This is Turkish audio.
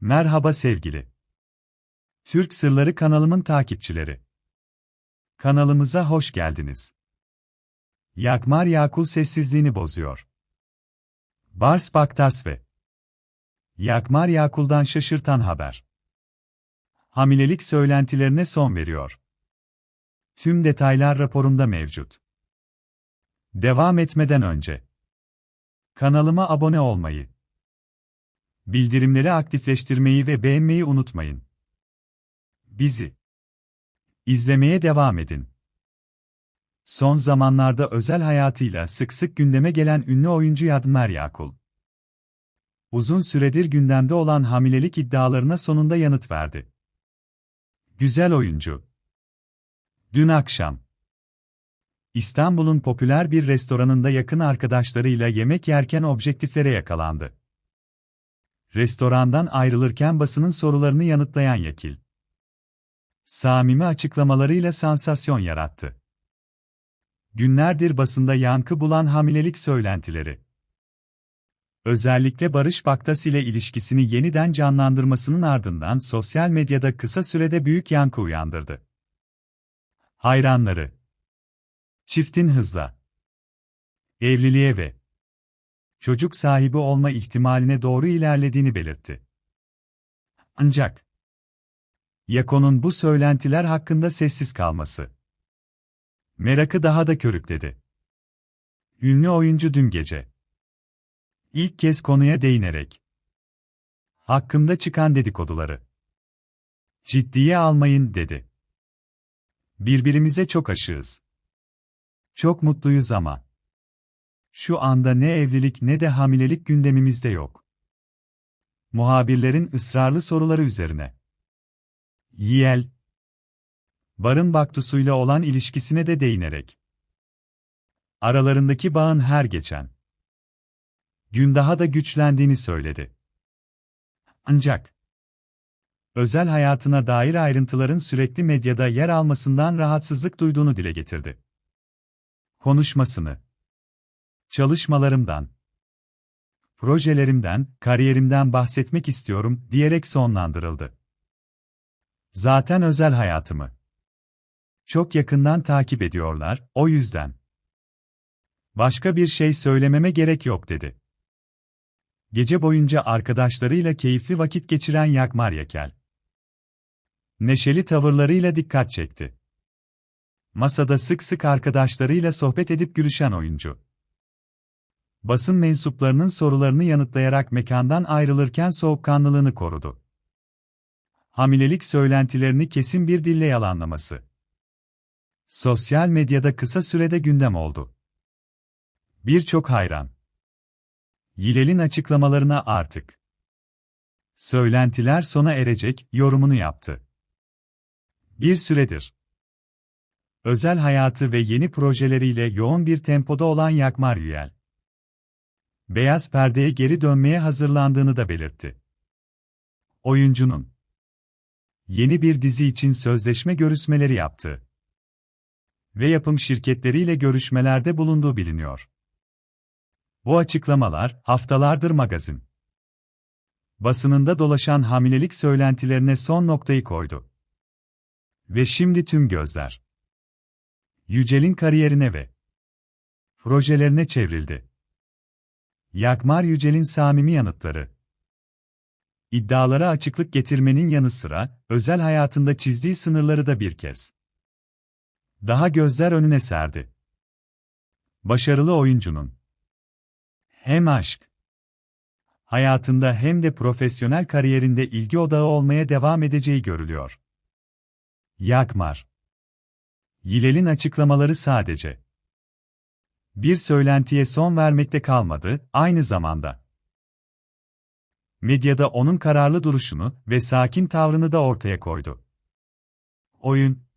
Merhaba sevgili. Türk Sırları kanalımın takipçileri. Kanalımıza hoş geldiniz. Yakmar Yakul sessizliğini bozuyor. Bars Baktas ve Yakmar Yakul'dan şaşırtan haber. Hamilelik söylentilerine son veriyor. Tüm detaylar raporumda mevcut. Devam etmeden önce kanalıma abone olmayı, bildirimleri aktifleştirmeyi ve beğenmeyi unutmayın. Bizi izlemeye devam edin. Son zamanlarda özel hayatıyla sık sık gündeme gelen ünlü oyuncu Yadmer Yakul. Uzun süredir gündemde olan hamilelik iddialarına sonunda yanıt verdi. Güzel oyuncu. Dün akşam İstanbul'un popüler bir restoranında yakın arkadaşlarıyla yemek yerken objektiflere yakalandı. Restorandan ayrılırken basının sorularını yanıtlayan Yakil. Samimi açıklamalarıyla sansasyon yarattı. Günlerdir basında yankı bulan hamilelik söylentileri. Özellikle Barış Baktas ile ilişkisini yeniden canlandırmasının ardından sosyal medyada kısa sürede büyük yankı uyandırdı. Hayranları Çiftin hızla evliliğe ve çocuk sahibi olma ihtimaline doğru ilerlediğini belirtti. Ancak Yako'nun bu söylentiler hakkında sessiz kalması merakı daha da körükledi. Ünlü oyuncu dün gece ilk kez konuya değinerek hakkımda çıkan dedikoduları ciddiye almayın dedi. Birbirimize çok aşığız. Çok mutluyuz ama şu anda ne evlilik ne de hamilelik gündemimizde yok. Muhabirlerin ısrarlı soruları üzerine. Yiyel, Barın Baktusuyla olan ilişkisine de değinerek. Aralarındaki bağın her geçen gün daha da güçlendiğini söyledi. Ancak özel hayatına dair ayrıntıların sürekli medyada yer almasından rahatsızlık duyduğunu dile getirdi. Konuşmasını çalışmalarımdan, projelerimden, kariyerimden bahsetmek istiyorum diyerek sonlandırıldı. Zaten özel hayatımı çok yakından takip ediyorlar, o yüzden. Başka bir şey söylememe gerek yok dedi. Gece boyunca arkadaşlarıyla keyifli vakit geçiren Yakmar Yakel. Neşeli tavırlarıyla dikkat çekti. Masada sık sık arkadaşlarıyla sohbet edip gülüşen oyuncu basın mensuplarının sorularını yanıtlayarak mekandan ayrılırken soğukkanlılığını korudu. Hamilelik söylentilerini kesin bir dille yalanlaması. Sosyal medyada kısa sürede gündem oldu. Birçok hayran. Yilel'in açıklamalarına artık söylentiler sona erecek yorumunu yaptı. Bir süredir özel hayatı ve yeni projeleriyle yoğun bir tempoda olan Yakmar Yüel beyaz perdeye geri dönmeye hazırlandığını da belirtti. Oyuncunun yeni bir dizi için sözleşme görüşmeleri yaptı ve yapım şirketleriyle görüşmelerde bulunduğu biliniyor. Bu açıklamalar haftalardır magazin basınında dolaşan hamilelik söylentilerine son noktayı koydu. Ve şimdi tüm gözler Yücel'in kariyerine ve projelerine çevrildi. Yakmar Yücel'in samimi yanıtları. İddialara açıklık getirmenin yanı sıra, özel hayatında çizdiği sınırları da bir kez. Daha gözler önüne serdi. Başarılı oyuncunun hem aşk hayatında hem de profesyonel kariyerinde ilgi odağı olmaya devam edeceği görülüyor. Yakmar Yilel'in açıklamaları sadece bir söylentiye son vermekte kalmadı, aynı zamanda. Medyada onun kararlı duruşunu ve sakin tavrını da ortaya koydu. Oyun